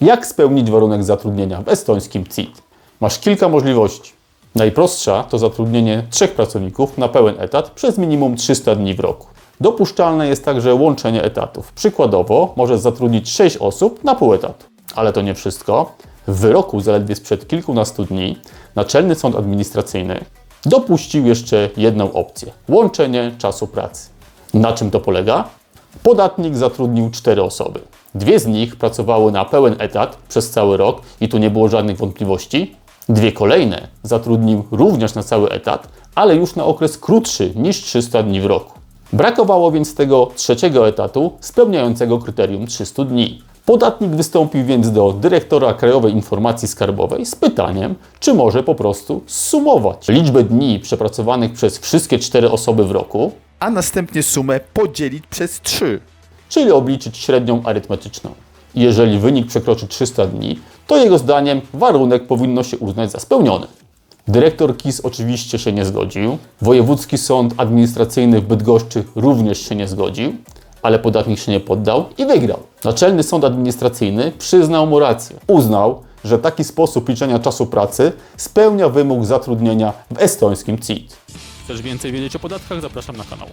Jak spełnić warunek zatrudnienia w estońskim CIT? Masz kilka możliwości. Najprostsza to zatrudnienie trzech pracowników na pełen etat przez minimum 300 dni w roku. Dopuszczalne jest także łączenie etatów. Przykładowo możesz zatrudnić 6 osób na pół etatu. Ale to nie wszystko. W wyroku zaledwie sprzed kilkunastu dni Naczelny Sąd Administracyjny dopuścił jeszcze jedną opcję łączenie czasu pracy. Na czym to polega? Podatnik zatrudnił cztery osoby. Dwie z nich pracowały na pełen etat przez cały rok i tu nie było żadnych wątpliwości. Dwie kolejne zatrudnił również na cały etat, ale już na okres krótszy niż 300 dni w roku. Brakowało więc tego trzeciego etatu spełniającego kryterium 300 dni. Podatnik wystąpił więc do dyrektora Krajowej Informacji Skarbowej z pytaniem, czy może po prostu zsumować liczbę dni przepracowanych przez wszystkie cztery osoby w roku, a następnie sumę podzielić przez 3. czyli obliczyć średnią arytmetyczną. Jeżeli wynik przekroczy 300 dni, to jego zdaniem warunek powinno się uznać za spełniony. Dyrektor KIS oczywiście się nie zgodził, Wojewódzki Sąd Administracyjny w Bydgoszczy również się nie zgodził, ale podatnik się nie poddał i wygrał. Naczelny Sąd Administracyjny przyznał mu rację. Uznał, że taki sposób liczenia czasu pracy spełnia wymóg zatrudnienia w estońskim CIT. Chcesz więcej wiedzieć o podatkach? Zapraszam na kanał.